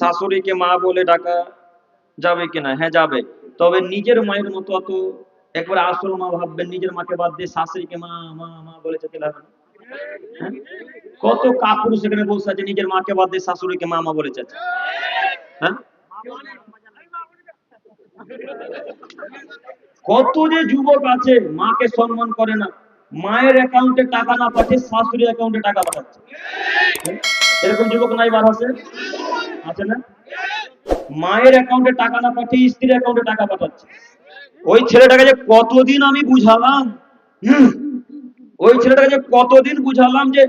শাশুড়িকে মা বলে ডাকা যাবে কিনা হ্যাঁ যাবে। তবে নিজের মায়ের মতো অত একবার আসল মা ভাববেন, নিজের মাকে বাদ দিয়ে শাশুড়িকে মা মা মা বলে যেতে না। হ্যাঁ? কত কাপুরুষ সেখানে বসে আছে নিজের মাকে বাদ দিয়ে শাশুড়িকে মা মা বলে যাচ্ছে হ্যাঁ? কত যে যুবক আছে, মাকে সম্মান করে না। মায়ের অ্যাকাউন্টে টাকা না পাঠিয়ে শাশুড়ি অ্যাকাউন্টে টাকা পাঠাচ্ছে। এরকম যুবক নাই বার আছে আছে না? মায়ের অ্যাকাউন্টে টাকা না পাঠিয়ে স্ত্রীর অ্যাকাউন্টে টাকা পাঠাচ্ছে। ওই ছেলেটাকে যে কতদিন আমি বুঝালাম? ওই ছেলেটাকে যে কতদিন বুঝালাম যে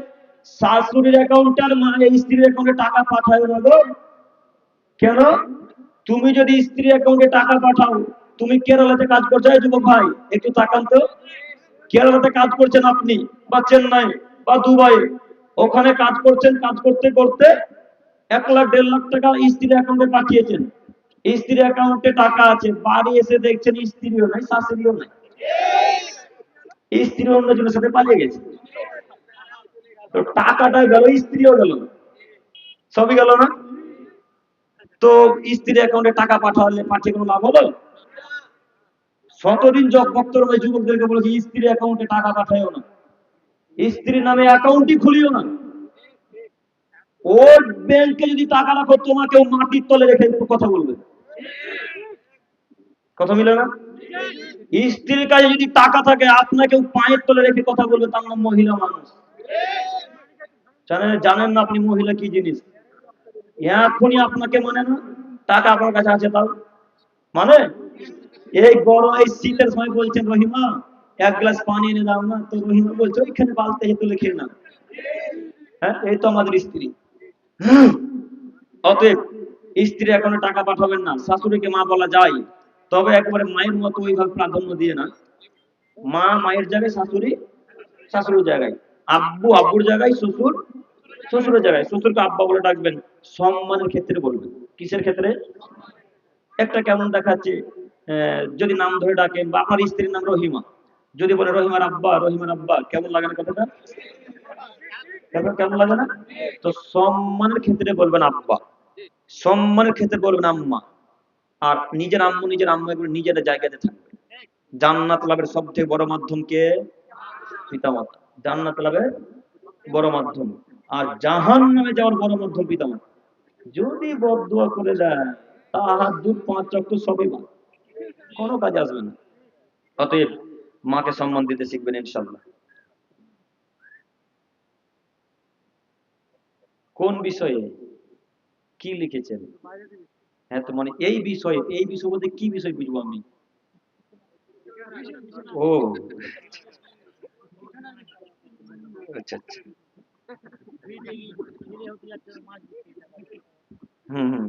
শাশুড়ির অ্যাকাউন্টে আর মায়ের স্ত্রীর অ্যাকাউন্টে টাকা পাঠায় না গো? কেন? তুমি যদি স্ত্রীর অ্যাকাউন্টে টাকা পাঠাও, তুমি কেরালাতে কাজ করছ? ভাই, একটু তাকান তো। কেরালাতে কাজ করছেন আপনি, বা চেন্নাই, বা দুবাই। ওখানে কাজ করছেন, কাজ করতে করতে এক লাখ দেড় লাখ টাকা স্ত্রীর অ্যাকাউন্টে পাঠিয়েছেন। স্ত্রীর অ্যাকাউন্টে টাকা আছে। বাড়ি এসে দেখছেন স্ত্রীও নাই, শাশুড়িও নাই। স্ত্রী অন্যজনের সাথে পালিয়ে গেছে। তো টাকাটা গেল, স্ত্রীও গেল সবই গেল না? তো স্ত্রীর অ্যাকাউন্টে টাকা পাঠালে পাঠিয়ে কোনো লাভ হলো? শতদিন ভক্তর ওই যুবকদেরকে বলেছে, স্ত্রীর অ্যাকাউন্টে টাকা পাঠাইও না। স্ত্রীর নামে অ্যাকাউন্টই খুলিও না। ওর ব্যাংকে যদি টাকা রাখো, তোমাকে মাটির তলে রেখে কথা বলবে। কথা মিলে না? স্ত্রীর কাছে যদি টাকা থাকে, আপনাকে পায়ের তলে রেখে কথা বলবে, তার নাম মহিলা মানুষ। জানেন না আপনি মহিলা কি জিনিস? এখনই আপনাকে মানে না? টাকা আপনার কাছে আছে তাও? মানে? এই গরম এই শীতের সময় বলছেন, রহিমা, এক গ্লাস পানি এনে দাও না। তো রহিমা বলছে, ওইখানে বালতে হেতু লিখে না হ্যাঁ এই তো আমাদের স্ত্রী। অতএব স্ত্রী এখনও টাকা পাঠাবেন না, শাশুড়িকে মা বলা যায়। তবে একবারে মায়ের মতো ওইভাবে প্রাধান্য দিয়ে না। মা মায়ের জায়গায়, শাশুড়ি শাশুড়ির জায়গায়। আব্বু আব্বুর জায়গায়, শ্বশুর শ্বশুরের জায়গায়। শ্বশুরকে আব্বা বলে ডাকবেন, সম্মানের ক্ষেত্রে বলবেন। কিসের ক্ষেত্রে? একটা কেমন দেখাচ্ছে যদি নাম ধরে ডাকেন, বা আপনার স্ত্রীর নাম রহিমা। যদি বলে রহিমার আব্বা রহিমার আব্বা, কেমন লাগে না কথাটা? কেমন কেমন লাগে না? তো সম্মানের ক্ষেত্রে বলবেন আব্বা। সম্মানের ক্ষেত্রে বলবেন আম্মা। আর নিজের আম্মু নিজের আম্মু এগুলো নিজের জায়গাতে থাকবে। জান্নাত লাভের সব থেকে বড় মাধ্যম কে? পিতামাতা। জান্নাত লাভের বড় মাধ্যম। আর জাহান নামে যাওয়ার বড় মাধ্যম পিতামাতা। যদি বদুয়া করে দেয়, তাহার দু পাঁচ চক্র সবই। কোনো কাজে আসবে না। অতএব মাকে সম্মান দিতে শিখবেন ইনশাল্লাহ কোন বিষয়ে? কি লিখেছেন? হ্যাঁ তো মানে এই বিষয়ে, এই বিষয় বলতে কি বিষয় বুঝব আমি? ও। আচ্ছা আচ্ছা। হুম হুম।